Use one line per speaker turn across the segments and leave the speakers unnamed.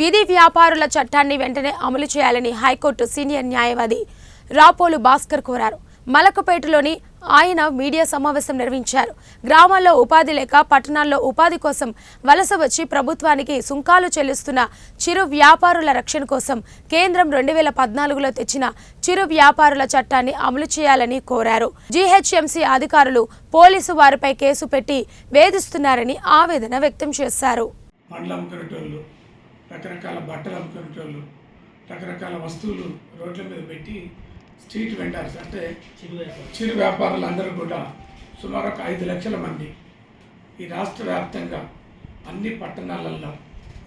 వీధి వ్యాపారుల చట్టాన్ని వెంటనే అమలు చేయాలని హైకోర్టు సీనియర్ న్యాయవాది రాపోలు భాస్కర్ కోరారు. మలకపేటలోని ఆయన మీడియా సమావేశం నిర్వహించారు. గ్రామాల్లో ఉపాధి లేక పట్టణాల్లో ఉపాధి కోసం వలస వచ్చి ప్రభుత్వానికి సుంకాలు చెల్లిస్తున్న చిరు వ్యాపారుల రక్షణ కోసం కేంద్రం రెండు వేల పద్నాలుగులో తెచ్చిన చిరు వ్యాపారుల చట్టాన్ని అమలు చేయాలని కోరారు. జీహెచ్ఎంసీ అధికారులు పోలీసు వారిపై కేసు పెట్టి వేధిస్తున్నారని ఆవేదన వ్యక్తం చేశారు.
రకరకాల బట్టలు అమ్ముకునేటోళ్ళు రకరకాల వస్తువులు రోడ్ల మీద పెట్టి స్ట్రీట్ వెండర్స్ అంటే చిరు వ్యాపారులు. అందరూ కూడా సుమారు ఒక ఐదు లక్షల మంది ఈ రాష్ట్ర వ్యాప్తంగా అన్ని పట్టణాలలో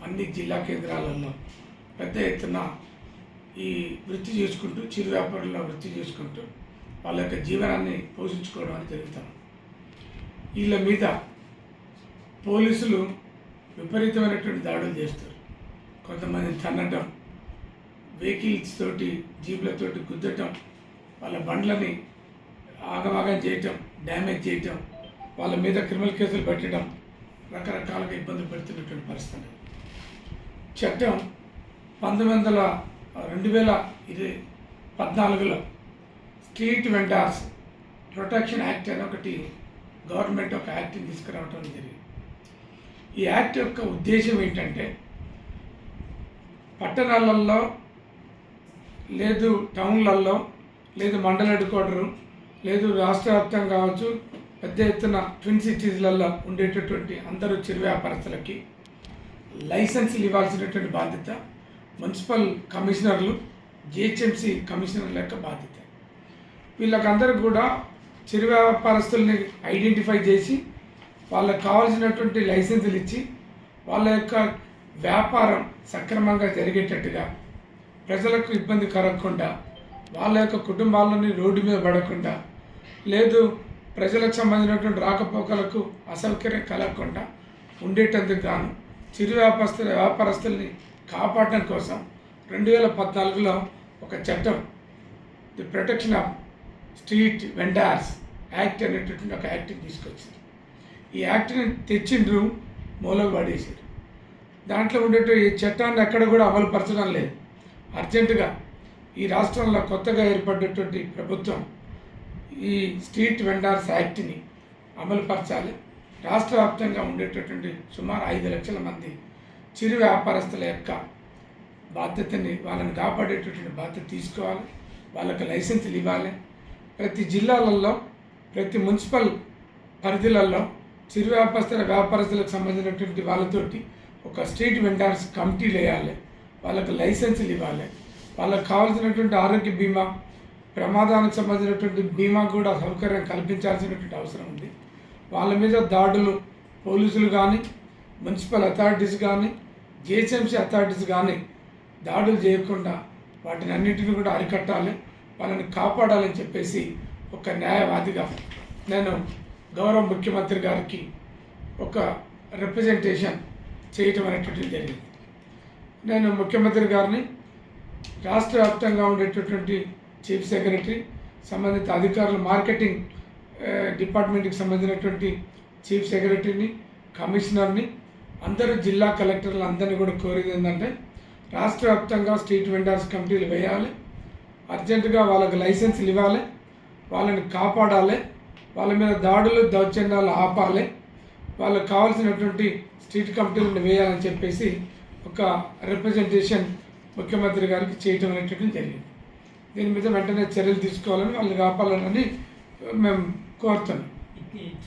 అన్ని జిల్లా కేంద్రాలలో పెద్ద ఎత్తున ఈ వృత్తి చేసుకుంటూ చిరు వ్యాపారుల వృత్తి చేసుకుంటూ వాళ్ళ యొక్క జీవనాన్ని పోషించుకోవడం అని జరుగుతాం వీళ్ళ మీద పోలీసులు విపరీతమైనటువంటి దాడులు చేస్తారు. కొంతమంది తన్నటం వెహికల్స్ తోటి జీపులతోటి గుద్దటం వాళ్ళ బండ్లని ఆగమాగం చేయటం డ్యామేజ్ చేయటం వాళ్ళ మీద క్రిమినల్ కేసులు పెట్టడం రకరకాలుగా ఇబ్బందులు పెడుతున్నటువంటి పరిస్థితి చట్టం పంతొమ్మిది వందల రెండు వేల ఇది పద్నాలుగులో స్ట్రీట్ వెండార్స్ ప్రొటెక్షన్ యాక్ట్ అని ఒకటి గవర్నమెంట్ ఒక యాక్ట్ని తీసుకురావడం జరిగింది. ఈ యాక్ట్ యొక్క ఉద్దేశం ఏంటంటే పట్టణాలలో లేదు టౌన్లలో లేదు మండల హెడ్ క్వార్టరు లేదు రాష్ట్ర వ్యాప్తంగా కావచ్చు పెద్ద ఎత్తున ట్విన్ సిటీస్లలో ఉండేటటువంటి అందరూ చిరు వ్యాపారస్తులకి లైసెన్సులు ఇవ్వాల్సినటువంటి బాధ్యత మున్సిపల్ కమిషనర్లు జిహెచ్ఎంసి కమిషనర్ల యొక్క బాధ్యత. వీళ్ళకందరూ కూడా చిరు వ్యాపారస్తుల్ని ఐడెంటిఫై చేసి వాళ్ళకి కావాల్సినటువంటి లైసెన్సులు ఇచ్చి వాళ్ళ యొక్క వ్యాపారం సక్రమంగా జరిగేటట్టుగా ప్రజలకు ఇబ్బంది కలగకుండా వాళ్ళ యొక్క కుటుంబాలని రోడ్డు మీద పడకుండా లేదు ప్రజలకు సంబంధించినటువంటి రాకపోకలకు అసౌకర్యం కలగకుండా ఉండేటందుకు గాను చిరు వ్యాపారస్తుల వ్యాపారస్తుల్ని కాపాడడం కోసం రెండు వేల పద్నాలుగులో ఒక చట్టం the protection of street vendors act అనేటటువంటి ఒక యాక్ట్ని తీసుకొచ్చింది. ఈ యాక్ట్ని తెచ్చిండ్రు మూలకు పడేసారు దాంట్లో ఉండేట ఈ చట్టాన్ని ఎక్కడ కూడా అమలు పరచడం లేదు. అర్జెంటుగా ఈ రాష్ట్రంలో కొత్తగా ఏర్పడినటువంటి ప్రభుత్వం ఈ స్ట్రీట్ వెండార్స్ యాక్ట్ని అమలుపరచాలి రాష్ట్ర వ్యాప్తంగా ఉండేటటువంటి సుమారు ఐదు లక్షల మంది చిరు వ్యాపారస్తుల యొక్క బాధ్యతని వాళ్ళని కాపాడేటటువంటి బాధ్యత తీసుకోవాలి. వాళ్ళకి లైసెన్సులు ఇవ్వాలి. ప్రతి జిల్లాలలో ప్రతి మున్సిపల్ పరిధిలలో చిరు వ్యాపారస్తుల వ్యాపారస్తులకు సంబంధించినటువంటి వాళ్ళతోటి ఒక స్ట్రీట్ వెండర్స్ కమిటీలు వేయాలి. వాళ్ళకి లైసెన్సులు ఇవ్వాలి. వాళ్ళకి కావాల్సినటువంటి ఆరోగ్య బీమా ప్రమాదానికి సంబంధించినటువంటి బీమా కూడా సౌకర్యం కల్పించాల్సినటువంటి అవసరం ఉంది. వాళ్ళ మీద దాడులు పోలీసులు కానీ మున్సిపల్ అథారిటీస్ కానీ జిహెచ్ఎంసీ అథారిటీస్ కానీ దాడులు చేయకుండా వాటిని అన్నింటిని కూడా అరికట్టాలి. వాళ్ళని కాపాడాలని చెప్పేసి ఒక న్యాయవాదిగా నేను గౌరవ ముఖ్యమంత్రి గారికి ఒక రిప్రజెంటేషన్ చేయటం అనేటువంటిది జరిగింది. నేను ముఖ్యమంత్రి గారిని రాష్ట్ర వ్యాప్తంగా ఉండేటటువంటి చీఫ్ సెక్రటరీ సంబంధిత అధికారులు మార్కెటింగ్ డిపార్ట్మెంట్కి సంబంధించినటువంటి చీఫ్ సెక్రటరీని కమిషనర్ని అందరూ జిల్లా కలెక్టర్లు అందరినీ కూడా కోరేది ఏంటంటే రాష్ట్ర వ్యాప్తంగా స్ట్రీట్ వెండర్స్ కమిటీలు వేయాలి అర్జెంటుగా వాళ్ళకి లైసెన్సులు ఇవ్వాలి వాళ్ళని కాపాడాలి వాళ్ళ మీద దాడులు దౌర్జన్యాలు ఆపాలి వాళ్ళకి కావాల్సినటువంటి స్ట్రీట్ కమిటీలను వేయాలని చెప్పేసి ఒక రిప్రజెంటేషన్ ముఖ్యమంత్రి గారికి చేయటం అనేటువంటిది జరిగింది. దీని మీద వెంటనే చర్యలు తీసుకోవాలని వాళ్ళని కాపాడాలని మేము కోరుతున్నాం.